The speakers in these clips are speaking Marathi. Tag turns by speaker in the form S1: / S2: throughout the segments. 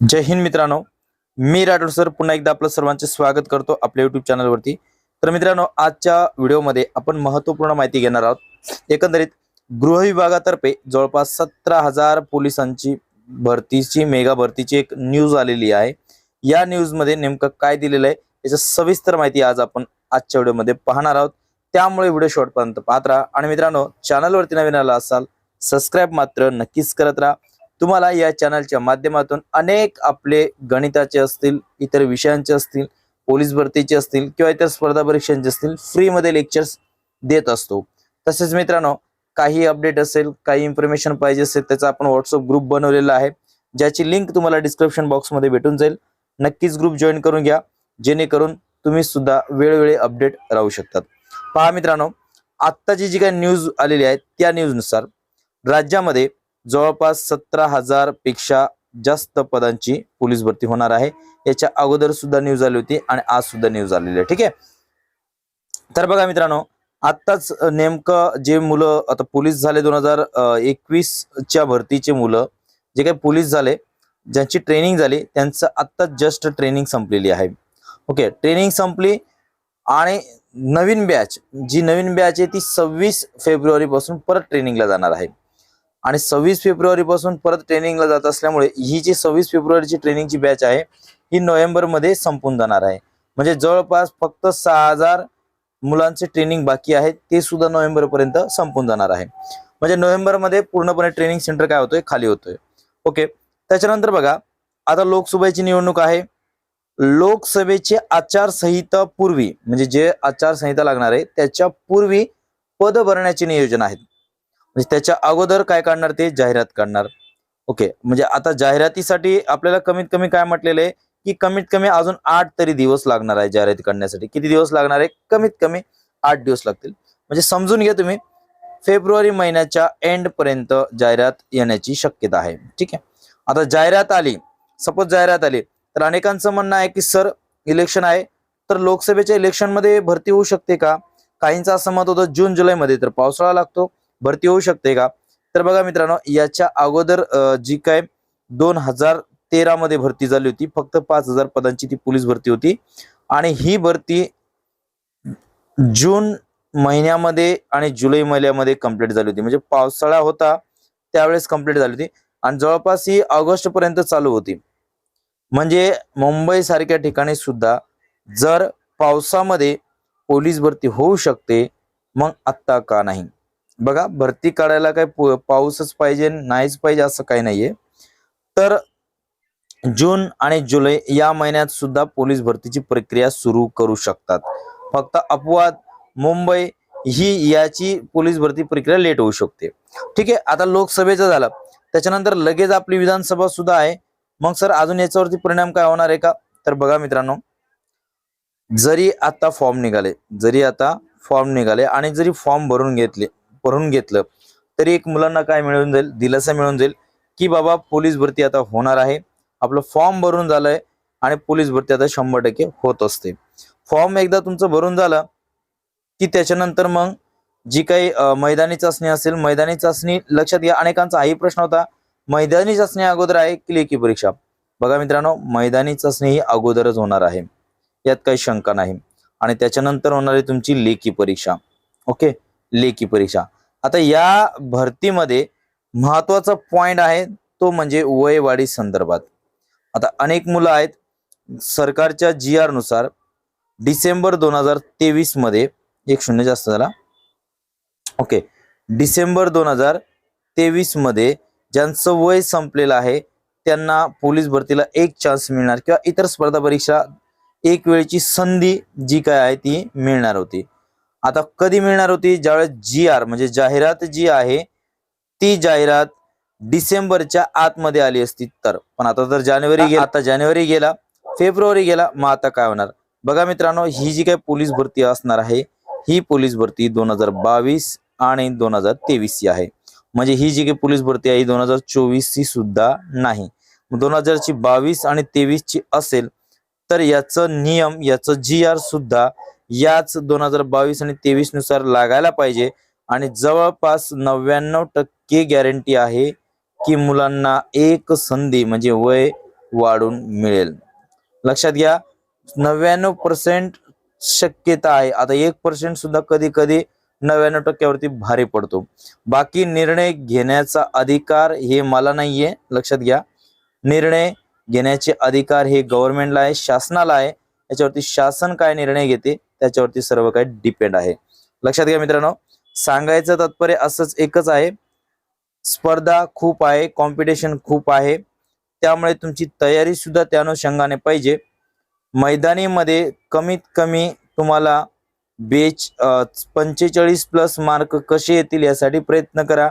S1: जय हिंद मित्रांनो. मी राठोड सर. पुन्हा एकदा आपलं सर्वांचे स्वागत करतो आपल्या युट्यूब चॅनलवरती तर मित्रांनो आजच्या व्हिडिओमध्ये आपण महत्त्वपूर्ण माहिती घेणार आहोत. एकंदरीत गृह विभागातर्फे जवळपास सतरा हजार पोलिसांची भरतीची मेगा भरतीची एक न्यूज आलेली आहे. या न्यूजमध्ये नेमकं काय दिलेलं आहे याची सविस्तर माहिती आज आपण आजच्या व्हिडिओमध्ये पाहणार आहोत. त्यामुळे व्हिडिओ शॉर्टपर्यंत पाहत राहा. आणि मित्रांनो चॅनलवरती नवीन आला असाल सबस्क्राईब मात्र नक्कीच करत राहा. तुम्हाला या चॅनलच्या माध्यमातून अनेक आपले गणिताचे असतील इतर विषयांचे असतील पोलीस भरतीचे असतील किंवा इतर स्पर्धा परीक्षांचे असतील फ्रीमध्ये लेक्चर्स देत असतो. तसेच मित्रांनो काही अपडेट असेल काही इन्फॉर्मेशन पाहिजे असेल त्याचा आपण व्हॉट्सअप ग्रुप बनवलेला आहे ज्याची लिंक तुम्हाला डिस्क्रिप्शन बॉक्समध्ये भेटून जाईल. नक्कीच ग्रुप जॉईन करून घ्या जेणेकरून तुम्ही सुद्धा वेळोवेळी अपडेट राहू शकतात. पहा मित्रांनो आत्ताची जी काही न्यूज आलेली आहे त्या न्यूजनुसार राज्यामध्ये जवळपास सतरा हजारपेक्षा जास्त पदांची पोलीस भरती होणार आहे. याच्या अगोदर सुद्धा न्यूज आली होती आणि आज सुद्धा न्यूज आलेली आहे. ठीक आहे? तर बघा मित्रांनो आत्ताच नेमकं जे मुलं आता पोलीस झाले दोन हजार एकवीस च्या भरतीचे मुलं जे काही पोलीस झाले ज्यांची ट्रेनिंग झाली त्यांचं आत्ताच जस्ट ट्रेनिंग संपलेली आहे. ओके? ट्रेनिंग संपली आणि नवीन बॅच जी नवीन बॅच आहे ती सव्वीस फेब्रुवारी पासून परत ट्रेनिंगला जाणार आहे. आणि सव्वीस फेब्रुवारी पासून परत ट्रेनिंगला जात असल्यामुळे ही जी सव्वीस फेब्रुवारीची ट्रेनिंगची बॅच आहे ही नोव्हेंबरमध्ये संपून जाणार आहे. म्हणजे जवळपास फक्त सहा हजार मुलांचे ट्रेनिंग बाकी आहे ते सुद्धा नोव्हेंबर पर्यंत संपून जाणार आहे. म्हणजे नोव्हेंबरमध्ये पूर्णपणे ट्रेनिंग सेंटर काय होतोय? खाली होतोय. ओके त्याच्यानंतर बघा आता लोकसभेची निवडणूक आहे. लोकसभेची आचारसंहिता पूर्वी म्हणजे जे आचारसंहिता लागणार आहे त्याच्या पूर्वी पद भरण्याचे नियोजन आहेत. म्हणजे त्याच्या अगोदर काय काढणार ते जाहिरात काढणार. ओके म्हणजे आता जाहिरातीसाठी आपल्याला कमीत कमी काय म्हटलेलं आहे की कमीत कमी अजून आठ तरी दिवस लागणार आहे जाहिराती काढण्यासाठी. किती दिवस लागणार आहे? कमीत कमी आठ दिवस लागतील. म्हणजे समजून घ्या तुम्ही फेब्रुवारी महिन्याच्या एंड पर्यंत जाहिरात येण्याची शक्यता आहे. ठीक आहे? आता जाहिरात आली सपोज जाहिरात आली तर अनेकांचं म्हणणं आहे की सर इलेक्शन आहे. तर लोकसभेच्या इलेक्शनमध्ये भरती होऊ शकते का? काहींचं असं मत होतं जून जुलैमध्ये. तर पावसाळा लागतो. भरती होऊ शकते का? तर बघा मित्रांनो याच्या अगोदर जी काय दोन हजार तेरा मध्ये भरती झाली होती फक्त पाच हजार पदांची ती पोलीस भरती होती. आणि ही भरती जून महिन्यामध्ये आणि जुलै महिन्यामध्ये कंप्लीट झाली होती. म्हणजे पावसाळा होता त्यावेळेस कंप्लीट झाली होती. आणि जवळपास ही ऑगस्ट पर्यंत चालू होती. म्हणजे मुंबई सारख्या ठिकाणी सुद्धा जर पावसामध्ये पोलीस भरती होऊ शकते मग आत्ता का नाही? बघा भरती काढायला काय पाऊसच पाहिजे नाहीच पाहिजे असं काही नाहीये. तर जून आणि जुलै या महिन्यात सुद्धा पोलीस भरतीची प्रक्रिया सुरू करू शकतात. फक्त अपवाद मुंबई ही याची पोलीस भरती प्रक्रिया लेट होऊ शकते. ठीक आहे आता लोकसभेचं झालं. त्याच्यानंतर लगेच आपली विधानसभा सुद्धा आहे. मग सर अजून याच्यावरती परिणाम काय होणार आहे का? तर बघा मित्रांनो जरी आता फॉर्म निघाले जरी आता फॉर्म निघाले आणि जरी फॉर्म भरून घेतले भरून घेतलं. तरी एक मुलांना काय मिळून जाईल? दिलासा मिळून जाईल की बाबा पोलीस भरती आता होणार आहे. आपलं फॉर्म भरून झालंय आणि पोलीस भरती आता शंभर टक्के होत असते. फॉर्म एकदा तुमचं भरून झालं की त्याच्यानंतर मग जी काही मैदानी चाचणी असेल मैदानी चाचणी लक्षात घ्या. अनेकांचा हाही प्रश्न होता. मैदानी चाचणी अगोदर आहे की लेखी परीक्षा? बघा मित्रांनो मैदानी चाचणी ही अगोदरच होणार आहे. यात काही शंका नाही. आणि त्याच्यानंतर होणारी तुमची लेखी परीक्षा. ओके? लेखी परीक्षा. आता या भरतीमध्ये महत्त्वाचा पॉइंट आहे तो म्हणजे वयवाढी संदर्भात. आता अनेक मुलं आहेत सरकारच्या जी आरनुसार डिसेंबर दोन हजार तेवीसमध्ये एक शून्य जास्त झाला. ओके डिसेंबर दोन हजार तेवीसमध्ये ज्यांचं वय संपलेलं आहे त्यांना पोलीस भरतीला एक चान्स मिळणार किंवा इतर स्पर्धा परीक्षा एक वेळची संधी जी काय आहे ती मिळणार होती. आता कधी मिळणार होती? ज्यावेळेस जी आर म्हणजे जाहिरात जी आहे ती जाहिरात डिसेंबरच्या आतमध्ये आली असती तर. पण आता तर जानेवारी गेला आता जानेवारी गेला फेब्रुवारी गेला मग आता काय होणार? बघा मित्रांनो ही जी काही पोलीस भरती असणार आहे ही पोलीस भरती दोन हजार बावीस आणि दोन हजार तेवीस ची आहे. म्हणजे ही जी काही पोलीस भरती आहे ही दोन हजार चोवीस ची सुद्धा नाही. दोन हजारची बावीस आणि तेवीस ची असेल तर याचं नियम याचं जी आर सुद्धा याच दोन हजार बावीस आणि तेवीसनुसार लागायला पाहिजे. आणि जवळपास नव्याण्णव टक्के गॅरंटी आहे की मुलांना एक संधी म्हणजे वय वाढून मिळेल. लक्षात घ्या नव्याण्णव पर्सेंट शक्यता आहे. आता एक पर्सेंट सुद्धा कधी कधी नव्याण्णव टक्क्यावरती भारी पडतो. बाकी निर्णय घेण्याचा अधिकार हे मला नाहीये. लक्षात घ्या निर्णय घेण्याचे अधिकार हे गव्हर्नमेंटला आहे शासनाला आहे. याच्यावरती शासन काय निर्णय घेते? त्याच्यावरती सर्व काही डिपेंड आहे. लक्षात घ्या मित्रांनो सांगायचं तात्पर्य असंच एकच आहे. स्पर्धा खूप आहे कॉम्पिटिशन खूप आहे. त्यामुळे तुमची तयारी सुद्धा त्या अनुषंगाने पाहिजे. मैदानीमध्ये कमीत कमी तुम्हाला बेच पंचेचाळीस प्लस मार्क कसे येतील यासाठी प्रयत्न करा.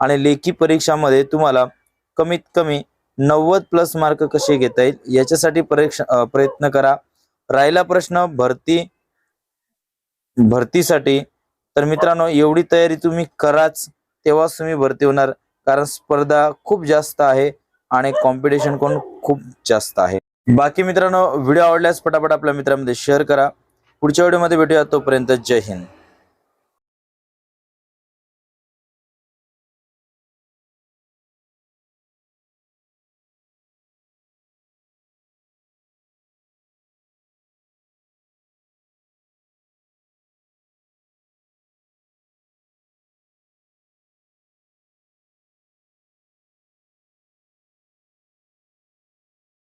S1: आणि लेखी परीक्षामध्ये तुम्हाला कमीत कमी नव्वद प्लस मार्क कसे घेता येईल याच्यासाठी परीक्षा प्रयत्न करा. राहिला प्रश्न भरती भरतीसाठी. तर मित्रांनो एवढी तयारी तुम्ही कराच तेव्हाच तुम्ही भरती होणार. कारण स्पर्धा खूप जास्त आहे आणि कॉम्पिटिशन पण खूप जास्त आहे. बाकी मित्रांनो व्हिडिओ आवडल्यास पटापट आपल्या मित्रांमध्ये शेअर करा. पुढच्या व्हिडिओमध्ये भेटूया तोपर्यंत जय हिंद.